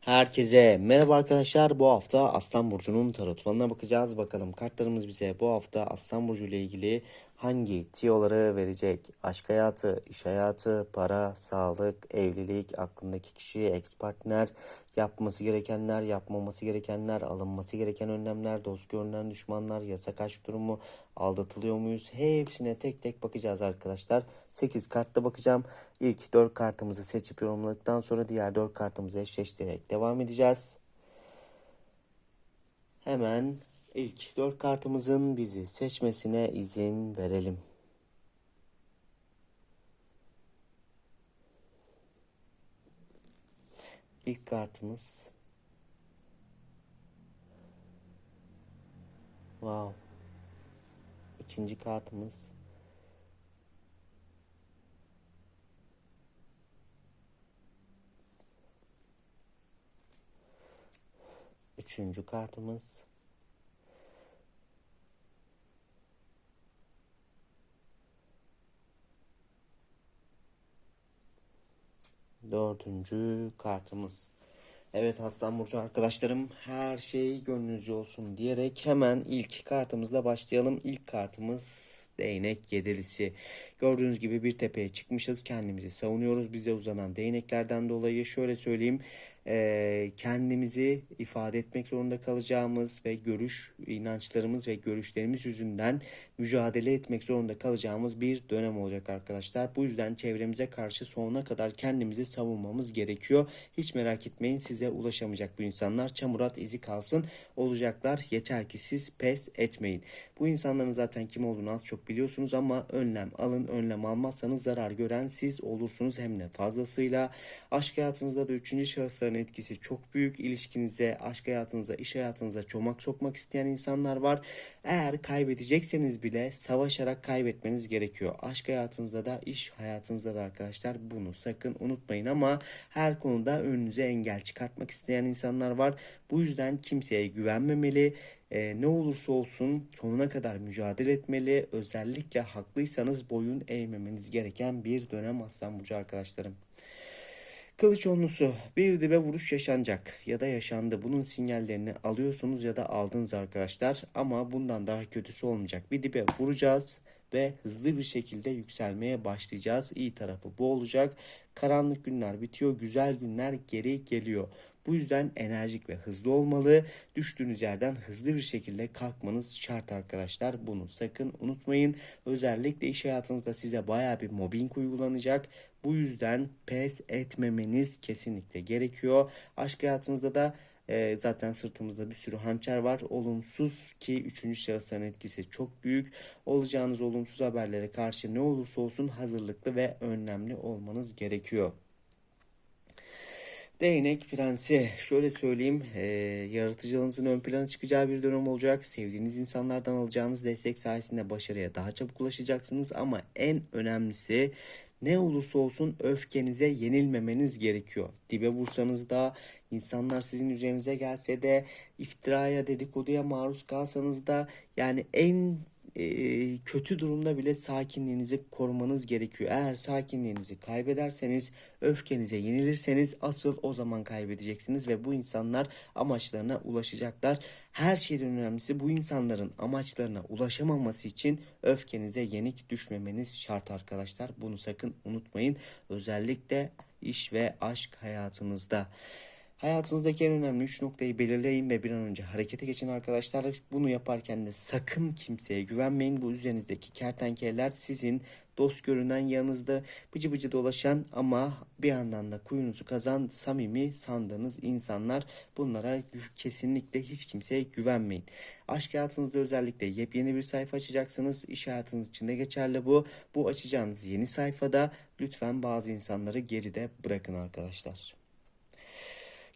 Herkese merhaba arkadaşlar. Bu hafta Aslan Burcu'nun tarot falına bakacağız. Bakalım kartlarımız bize bu hafta Aslan Burcu ile ilgili hangi tiyoları verecek? Aşk hayatı, iş hayatı, para, sağlık, evlilik, aklındaki kişi, ex partner, yapması gerekenler, yapmaması gerekenler, alınması gereken önlemler, dost görünen düşmanlar, yasak aşk durumu, aldatılıyor muyuz? Hepsine tek tek bakacağız arkadaşlar. 8 kartta bakacağım. İlk 4 kartımızı seçip yorumladıktan sonra diğer 4 kartımızı eşleştirerek devam edeceğiz. Hemen ilk 4 kartımızın bizi seçmesine izin verelim. İlk kartımız Wow. İkinci kartımız Üçüncü kartımız Dördüncü kartımız. Evet Aslan Burcu arkadaşlarım her şey gönlünüzce olsun diyerek hemen ilk kartımızla başlayalım. İlk kartımız değnek yedilisi. Gördüğünüz gibi bir tepeye çıkmışız kendimizi savunuyoruz. Bize uzanan değneklerden dolayı şöyle söyleyeyim eee, kendimizi ifade etmek zorunda kalacağımız ve görüş inançlarımız ve görüşlerimiz yüzünden mücadele etmek zorunda kalacağımız bir dönem olacak arkadaşlar. Bu yüzden çevremize karşı sonuna kadar kendimizi savunmamız gerekiyor. Hiç merak etmeyin size ulaşamayacak bu insanlar. Çamurat izi kalsın olacaklar. Yeter ki siz pes etmeyin. Bu insanların zaten kim olduğunu az çok biliyorsunuz ama önlem alın. Önlem almazsanız zarar gören siz olursunuz hem de fazlasıyla. Aşk hayatınızda da üçüncü şahısların etkisi çok büyük. İlişkinize, aşk hayatınıza, iş hayatınıza çomak sokmak isteyen insanlar var. Eğer kaybedecekseniz bile savaşarak kaybetmeniz gerekiyor. Aşk hayatınızda da, iş hayatınızda da arkadaşlar bunu sakın unutmayın ama her konuda önünüze engel çıkartmak isteyen insanlar var. Bu yüzden kimseye güvenmemeli. Ee, ne olursa olsun sonuna kadar mücadele etmeli. Özellikle haklıysanız boyun eğmemeniz gereken bir dönem Aslan Burcu arkadaşlarım. Kılıç onlusu bir dibe vuruş yaşanacak ya da yaşandı. Bunun sinyallerini alıyorsunuz ya da aldınız arkadaşlar. Ama bundan daha kötüsü olmayacak. Bir dibe vuracağız ve hızlı bir şekilde yükselmeye başlayacağız. İyi tarafı bu olacak. Karanlık günler bitiyor, güzel günler geri geliyor. Bu yüzden enerjik ve hızlı olmalı. Düştüğünüz yerden hızlı bir şekilde kalkmanız şart arkadaşlar. Bunu sakın unutmayın. Özellikle iş hayatınızda size baya bir mobbing uygulanacak. Bu yüzden pes etmemeniz kesinlikle gerekiyor. Aşk hayatınızda da e, zaten sırtımızda bir sürü hançer var. Olumsuz ki üçüncü şahısların etkisi çok büyük. Olacağınız olumsuz haberlere karşı ne olursa olsun hazırlıklı ve önlemli olmanız gerekiyor. Değnek Prensi şöyle söyleyeyim e, yaratıcılığınızın ön plana çıkacağı bir dönem olacak. Sevdiğiniz insanlardan alacağınız destek sayesinde başarıya daha çabuk ulaşacaksınız ama en önemlisi ne olursa olsun öfkenize yenilmemeniz gerekiyor. Dibe vursanız da insanlar sizin üzerinize gelse de iftiraya dedikoduya maruz kalsanız da yani en kötü durumda bile sakinliğinizi korumanız gerekiyor. Eğer sakinliğinizi kaybederseniz, öfkenize yenilirseniz asıl o zaman kaybedeceksiniz ve bu insanlar amaçlarına ulaşacaklar. Her şeyden önemlisi bu insanların amaçlarına ulaşamaması için öfkenize yenik düşmemeniz şart arkadaşlar. Bunu sakın unutmayın. Özellikle iş ve aşk hayatınızda. Hayatınızdaki en önemli 3 noktayı belirleyin ve bir an önce harekete geçin arkadaşlar. Bunu yaparken de sakın kimseye güvenmeyin. Bu üzerinizdeki kertenkeleler sizin dost görünen yanınızda bıcı bıcı dolaşan ama bir yandan da kuyunuzu kazan samimi sandığınız insanlar. Bunlara kesinlikle hiç kimseye güvenmeyin. Aşk hayatınızda özellikle yepyeni bir sayfa açacaksınız. İş hayatınız için de geçerli bu. Bu açacağınız yeni sayfada lütfen bazı insanları geride bırakın arkadaşlar.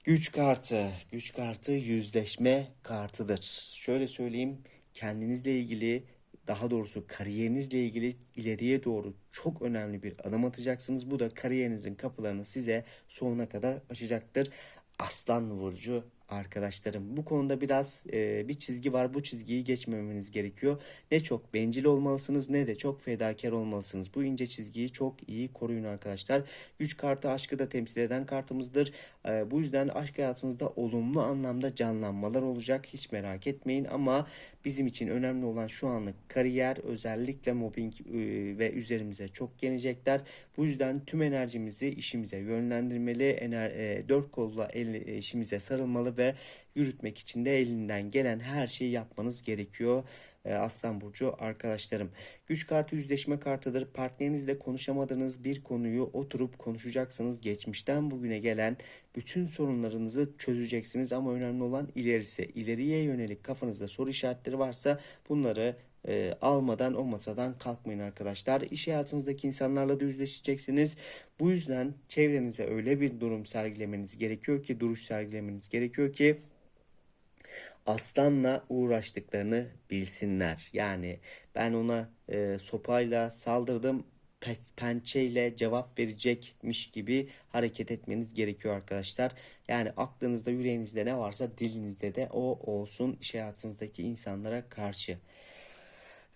Güç kartı. Güç kartı yüzleşme kartıdır. Şöyle söyleyeyim. Kendinizle ilgili daha doğrusu kariyerinizle ilgili ileriye doğru çok önemli bir adım atacaksınız. Bu da kariyerinizin kapılarını size sonuna kadar açacaktır. Aslan Burcu arkadaşlarım. Bu konuda biraz e, bir çizgi var. Bu çizgiyi geçmemeniz gerekiyor. Ne çok bencil olmalısınız ne de çok fedakar olmalısınız. Bu ince çizgiyi çok iyi koruyun arkadaşlar. Güç kartı aşkı da temsil eden kartımızdır. E, bu yüzden aşk hayatınızda olumlu anlamda canlanmalar olacak. Hiç merak etmeyin ama bizim için önemli olan şu anlık kariyer özellikle mobbing e, ve üzerimize çok gelecekler. Bu yüzden tüm enerjimizi işimize yönlendirmeli. Ener, e, dört kolla el, e, işimize sarılmalı ve yürütmek için de elinden gelen her şeyi yapmanız gerekiyor. E, Aslan Burcu arkadaşlarım. Güç kartı yüzleşme kartıdır. Partnerinizle konuşamadığınız bir konuyu oturup konuşacaksınız. Geçmişten bugüne gelen bütün sorunlarınızı çözeceksiniz ama önemli olan ilerisi. İleriye yönelik kafanızda soru işaretleri varsa bunları e, almadan o masadan kalkmayın arkadaşlar. İş hayatınızdaki insanlarla da yüzleşeceksiniz. Bu yüzden çevrenize öyle bir durum sergilemeniz gerekiyor ki, duruş sergilemeniz gerekiyor ki aslanla uğraştıklarını bilsinler. Yani ben ona e, sopayla saldırdım pe- pençeyle cevap verecekmiş gibi hareket etmeniz gerekiyor arkadaşlar. Yani aklınızda yüreğinizde ne varsa dilinizde de o olsun iş hayatınızdaki insanlara karşı.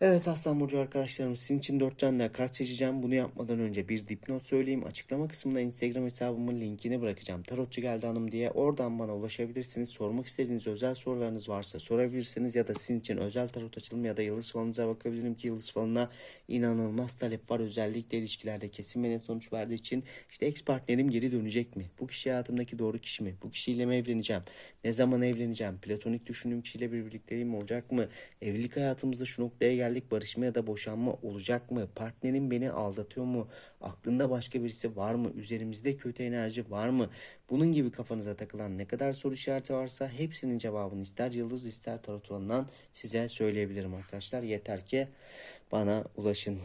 Evet Aslan Burcu arkadaşlarım sizin için dört canlı kart seçeceğim. Bunu yapmadan önce bir dipnot söyleyeyim. Açıklama kısmında Instagram hesabımın linkini bırakacağım. Tarotçu geldi hanım diye oradan bana ulaşabilirsiniz. Sormak istediğiniz özel sorularınız varsa sorabilirsiniz. Ya da sizin için özel tarot açılımı ya da yıldız falınıza bakabilirim ki yıldız falına inanılmaz talep var. Özellikle ilişkilerde kesin ve sonuç verdiği için işte ex partnerim geri dönecek mi? Bu kişi hayatımdaki doğru kişi mi? Bu kişiyle mi evleneceğim? Ne zaman evleneceğim? Platonik düşündüğüm kişiyle bir birlikteliğim olacak mı? Evlilik hayatımızda şu noktaya geldik barışma ya da boşanma olacak mı? Partnerim beni aldatıyor mu? Aklında başka birisi var mı? Üzerimizde kötü enerji var mı? Bunun gibi kafanıza takılan ne kadar soru işareti varsa hepsinin cevabını ister yıldız ister tarot size söyleyebilirim arkadaşlar. Yeter ki bana ulaşın.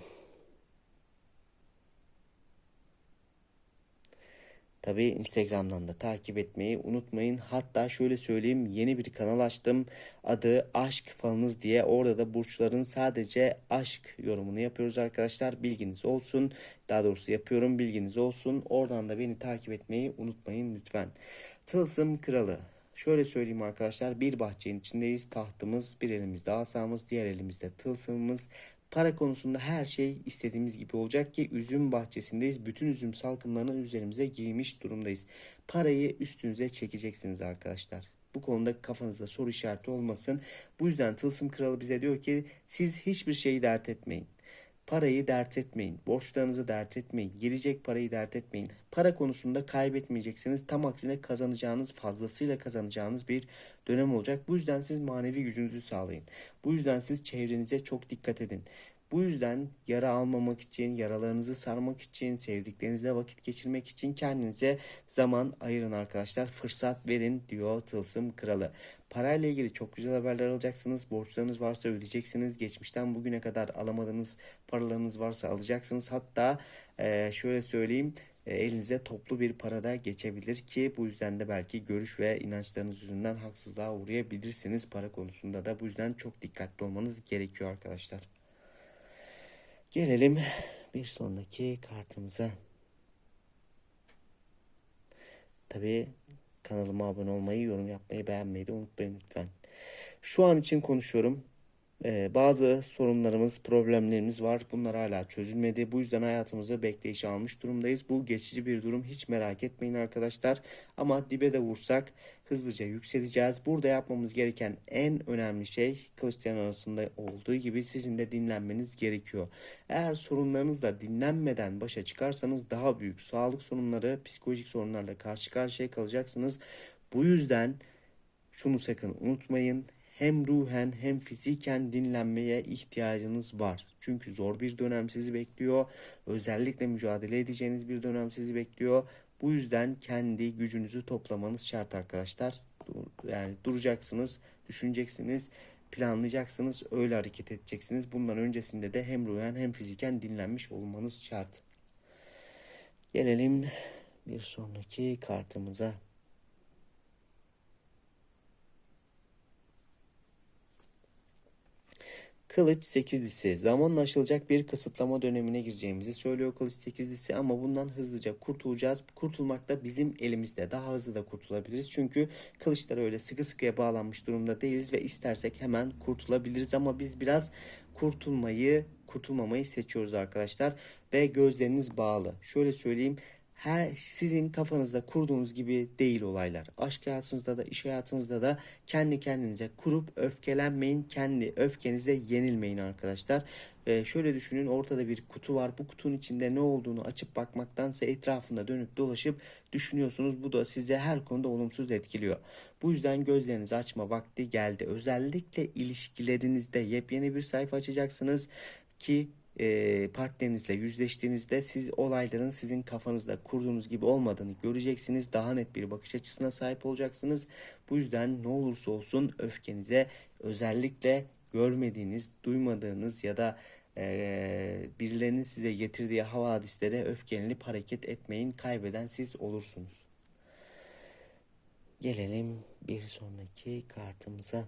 Tabii Instagram'dan da takip etmeyi unutmayın. Hatta şöyle söyleyeyim yeni bir kanal açtım. Adı Aşk Falınız diye. Orada da burçların sadece aşk yorumunu yapıyoruz arkadaşlar. Bilginiz olsun. Daha doğrusu yapıyorum bilginiz olsun. Oradan da beni takip etmeyi unutmayın lütfen. Tılsım Kralı. Şöyle söyleyeyim arkadaşlar bir bahçenin içindeyiz. Tahtımız bir elimizde asamız diğer elimizde tılsımımız. Para konusunda her şey istediğimiz gibi olacak ki üzüm bahçesindeyiz. Bütün üzüm salkımlarını üzerimize giymiş durumdayız. Parayı üstünüze çekeceksiniz arkadaşlar. Bu konuda kafanızda soru işareti olmasın. Bu yüzden Tılsım Kralı bize diyor ki siz hiçbir şeyi dert etmeyin. Parayı dert etmeyin. Borçlarınızı dert etmeyin. Gelecek parayı dert etmeyin. Para konusunda kaybetmeyeceksiniz. Tam aksine kazanacağınız, fazlasıyla kazanacağınız bir dönem olacak. Bu yüzden siz manevi gücünüzü sağlayın. Bu yüzden siz çevrenize çok dikkat edin. Bu yüzden yara almamak için, yaralarınızı sarmak için, sevdiklerinizle vakit geçirmek için kendinize zaman ayırın arkadaşlar. Fırsat verin diyor Tılsım Kralı. Parayla ilgili çok güzel haberler alacaksınız. Borçlarınız varsa ödeyeceksiniz. Geçmişten bugüne kadar alamadığınız paralarınız varsa alacaksınız. Hatta şöyle söyleyeyim elinize toplu bir parada geçebilir ki bu yüzden de belki görüş ve inançlarınız yüzünden haksızlığa uğrayabilirsiniz para konusunda da bu yüzden çok dikkatli olmanız gerekiyor arkadaşlar. Gelelim bir sonraki kartımıza. Tabii kanalıma abone olmayı, yorum yapmayı, beğenmeyi de unutmayın lütfen. Şu an için konuşuyorum. Ee, bazı sorunlarımız, problemlerimiz var. Bunlar hala çözülmedi. Bu yüzden hayatımızı bekleyişe almış durumdayız. Bu geçici bir durum. Hiç merak etmeyin arkadaşlar. Ama dibe de vursak hızlıca yükseleceğiz. Burada yapmamız gereken en önemli şey kılıçların arasında olduğu gibi sizin de dinlenmeniz gerekiyor. Eğer sorunlarınızla dinlenmeden başa çıkarsanız daha büyük sağlık sorunları, psikolojik sorunlarla karşı karşıya kalacaksınız. Bu yüzden şunu sakın unutmayın hem ruhen hem fiziken dinlenmeye ihtiyacınız var. Çünkü zor bir dönem sizi bekliyor. Özellikle mücadele edeceğiniz bir dönem sizi bekliyor. Bu yüzden kendi gücünüzü toplamanız şart arkadaşlar. Yani duracaksınız, düşüneceksiniz, planlayacaksınız, öyle hareket edeceksiniz. Bundan öncesinde de hem ruhen hem fiziken dinlenmiş olmanız şart. Gelelim bir sonraki kartımıza. Kılıç sekizlisi zamanla aşılacak bir kısıtlama dönemine gireceğimizi söylüyor Kılıç sekizlisi ama bundan hızlıca kurtulacağız. Kurtulmak da bizim elimizde. Daha hızlı da kurtulabiliriz. Çünkü kılıçlara öyle sıkı sıkıya bağlanmış durumda değiliz ve istersek hemen kurtulabiliriz ama biz biraz kurtulmayı kurtulmamayı seçiyoruz arkadaşlar ve gözleriniz bağlı. Şöyle söyleyeyim her sizin kafanızda kurduğunuz gibi değil olaylar. Aşk hayatınızda da iş hayatınızda da kendi kendinize kurup öfkelenmeyin. Kendi öfkenize yenilmeyin arkadaşlar. Ee, şöyle düşünün ortada bir kutu var. Bu kutunun içinde ne olduğunu açıp bakmaktansa etrafında dönüp dolaşıp düşünüyorsunuz. Bu da size her konuda olumsuz etkiliyor. Bu yüzden gözlerinizi açma vakti geldi. Özellikle ilişkilerinizde yepyeni bir sayfa açacaksınız ki e, partnerinizle yüzleştiğinizde siz olayların sizin kafanızda kurduğunuz gibi olmadığını göreceksiniz. Daha net bir bakış açısına sahip olacaksınız. Bu yüzden ne olursa olsun öfkenize özellikle görmediğiniz, duymadığınız ya da e, birilerinin size getirdiği havadislere öfkelenip hareket etmeyin. Kaybeden siz olursunuz. Gelelim bir sonraki kartımıza.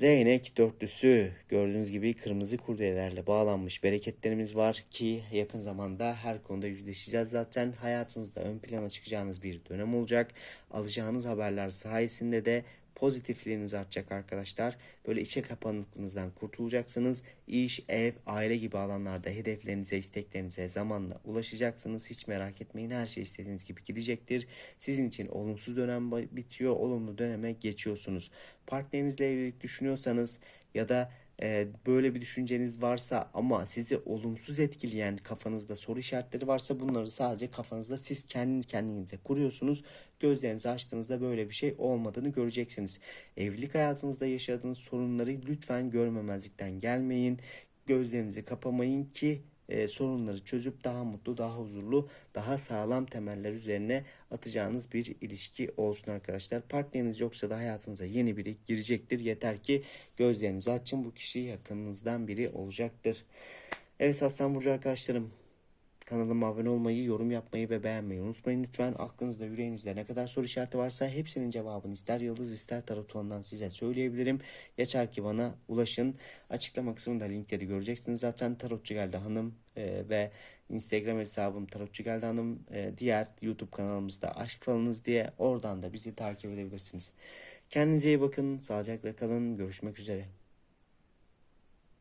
Değnek dörtlüsü gördüğünüz gibi kırmızı kurdelelerle bağlanmış bereketlerimiz var ki yakın zamanda her konuda yüzleşeceğiz. Zaten hayatınızda ön plana çıkacağınız bir dönem olacak. Alacağınız haberler sayesinde de pozitifliğiniz artacak arkadaşlar. Böyle içe kapanıklığınızdan kurtulacaksınız. İş, ev, aile gibi alanlarda hedeflerinize, isteklerinize zamanla ulaşacaksınız. Hiç merak etmeyin her şey istediğiniz gibi gidecektir. Sizin için olumsuz dönem bitiyor, olumlu döneme geçiyorsunuz. Partnerinizle evlilik düşünüyorsanız ya da e, böyle bir düşünceniz varsa ama sizi olumsuz etkileyen kafanızda soru işaretleri varsa bunları sadece kafanızda siz kendi kendinize kuruyorsunuz. Gözlerinizi açtığınızda böyle bir şey olmadığını göreceksiniz. Evlilik hayatınızda yaşadığınız sorunları lütfen görmemezlikten gelmeyin. Gözlerinizi kapamayın ki e, sorunları çözüp daha mutlu, daha huzurlu, daha sağlam temeller üzerine atacağınız bir ilişki olsun arkadaşlar. Partneriniz yoksa da hayatınıza yeni biri girecektir. Yeter ki gözlerinizi açın bu kişi yakınınızdan biri olacaktır. Evet Aslan Burcu arkadaşlarım Kanalıma abone olmayı, yorum yapmayı ve beğenmeyi unutmayın lütfen. Aklınızda, yüreğinizde ne kadar soru işareti varsa hepsinin cevabını ister yıldız ister tarot ondan size söyleyebilirim. Yeter ki bana ulaşın. Açıklama kısmında linkleri göreceksiniz. Zaten Tarotçu Geldi Hanım e, ve Instagram hesabım Tarotçu Geldi Hanım. E, diğer YouTube kanalımızda Aşk Falınız diye oradan da bizi takip edebilirsiniz. Kendinize iyi bakın. Sağlıcakla kalın. Görüşmek üzere.